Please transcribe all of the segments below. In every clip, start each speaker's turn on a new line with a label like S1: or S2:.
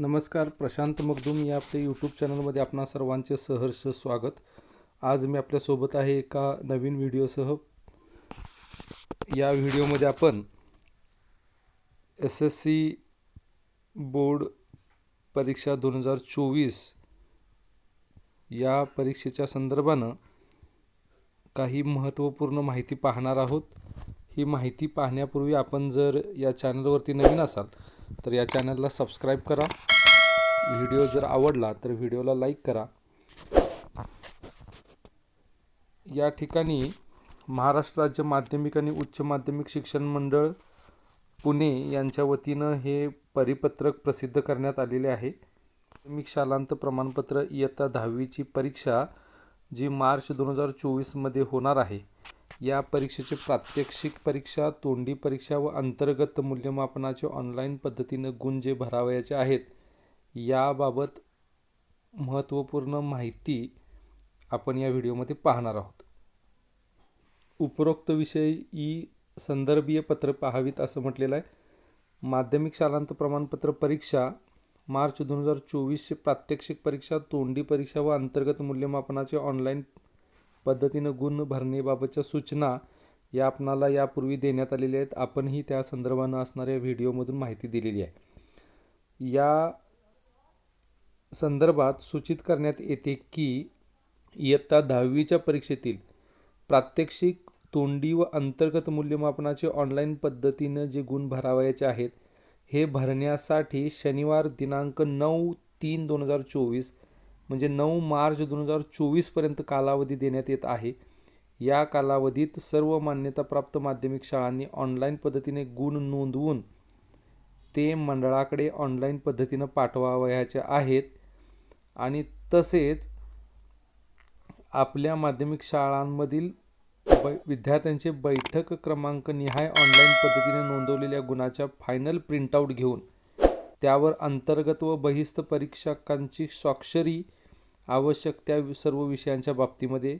S1: नमस्कार प्रशांत मगदूम या आपल्या यूट्यूब चॅनलमध्ये आपणा सर्वांचे सहर्ष स्वागत. आज मी आपल्यासोबत आहे एका नवीन व्हिडिओसह. या व्हिडिओमध्ये आपण एस एस सी बोर्ड परीक्षा दोन हजार चोवीस या परीक्षेच्या संदर्भानं काही महत्त्वपूर्ण माहिती पाहणार आहोत. ही माहिती पाहण्यापूर्वी आपण जर या चॅनलवरती नवीन असाल तर या चॅनलला सबस्क्राईब करा. व्हिडिओ जर आवडला तर व्हिडिओला लाईक करा. या ठिकाणी महाराष्ट्र राज्य माध्यमिक आणि उच्च माध्यमिक शिक्षण मंडळ पुणे यांच्या वतीनं हे परिपत्रक प्रसिद्ध करण्यात आलेले आहे. माध्यमिक शालांत प्रमाणपत्र इयत्ता दहावीची परीक्षा जी मार्च दोन हजार चोवीसमध्ये होणार आहे. या परीक्षेचे प्रात्यक्षिक परीक्षा तोंडी परीक्षा व अंतर्गत मूल्यमापनाचे ऑनलाईन पद्धतीनं गुण जे भरावयाचे आहेत याबाबत महत्त्वपूर्ण माहिती आपण या व्हिडिओमध्ये पाहणार आहोत. उपरोक्त विषय ई संदर्भीय पत्र पाहावीत असं म्हटलेलं आहे. माध्यमिक शालांत प्रमाणपत्र परीक्षा मार्च दोन हजार चोवीसचे प्रात्यक्षिक परीक्षा तोंडी परीक्षा व अंतर्गत मूल्यमापनाचे ऑनलाईन पद्धतीनं गुण भरणेबाबतच्या सूचना या आपणाला यापूर्वी देण्यात आलेल्या आहेत. आपणही त्या संदर्भानं असणाऱ्या व्हिडिओमधून माहिती दिलेली आहे. या संदर्भात सूचित करण्यात येते की इयत्ता दहावीच्या परीक्षेतील प्रात्यक्षिक तोंडी व अंतर्गत मूल्यमापनाचे ऑनलाईन पद्धतीनं जे गुण भरावयाचे आहेत हे भरण्यासाठी शनिवार दिनांक नऊ तीन दोन हजार चोवीस म्हणजे नऊ मार्च दोन हजार चोवीसपर्यंत कालावधी देण्यात येत आहे. या कालावधीत सर्व मान्यताप्राप्त माध्यमिक शाळांनी ऑनलाईन पद्धतीने गुण नोंदवून ते मंडळाकडे ऑनलाईन पद्धतीनं पाठवावयाचे आहेत. आणि तसेच आपल्या माध्यमिक शाळांमधील बै विद्यार्थ्यांचे बैठक क्रमांक निहाय ऑनलाईन पद्धतीने नोंदवलेल्या गुणाच्या फायनल प्रिंटआउट घेऊन त्यावर अंतर्गत व बहिस्त परीक्षकांची स्वाक्षरी आवश्यक त्या सर्व विषयांच्या बाबतीमध्ये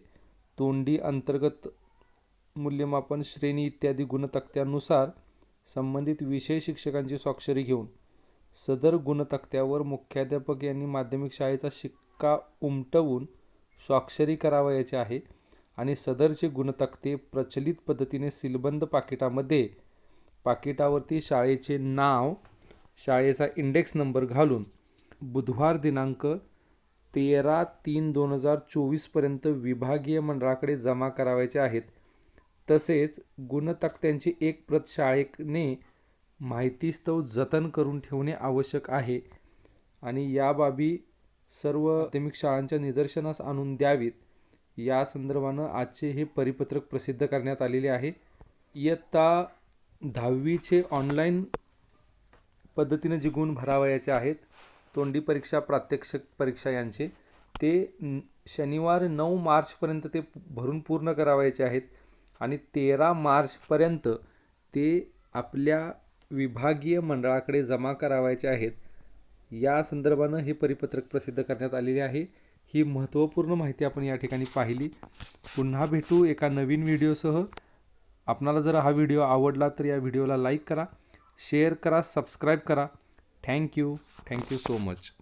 S1: तोंडी अंतर्गत मूल्यमापन श्रेणी इत्यादी गुणतक्त्यानुसार संबंधित विषय शिक्षकांची स्वाक्षरी घेऊन सदर गुणतक्त्यावर मुख्याध्यापक यांनी माध्यमिक शाळेचा शिक्का उमटवून स्वाक्षरी करावयाचे आहे आणि सदरचे गुणतक्ते प्रचलित पद्धतीने सीलबंद पाकिटामध्ये पाकिटावरती शाळेचे नाव शाळेचा इंडेक्स नंबर घालून बुधवार दिनांक तेरा तीन दोन हजार चोवीसपर्यंत विभागीय मंडळाकडे जमा करावायचे आहेत. तसेच गुणतक्त्यांची एक प्रत शाळेने माहितीस्तव जतन करून ठेवणे आवश्यक आहे. आणि या बाबी सर्व प्राथमिक शाळांच्या निदर्शनास आणून द्यावीत. या संदर्भानं आजचे हे परिपत्रक प्रसिद्ध करण्यात आलेले आहे. इयत्ता दहावीचे ऑनलाईन पद्धतीनं जे गुण भरावयाचे आहेत. तोंडी परीक्षा प्रात्यक्षिक परीक्षा यांचे. ते शनिवार नऊ मार्चपर्यंत ते भरून पूर्ण करावायचे आहेत. आणि तेरा मार्चपर्यंत ते आपल्या विभागीय मंडळाकडे जमा करावायचे आहेत. या संदर्भानं हे परिपत्रक प्रसिद्ध करण्यात आलेले आहे. ही महत्त्वपूर्ण माहिती आपण या ठिकाणी पाहिली. पुन्हा भेटू एका नवीन व्हिडिओसह. आपणाला जर हा व्हिडिओ आवडला तर या व्हिडिओला लाईक करा शेअर करा सबस्क्राईब करा. Thank you thank you so much.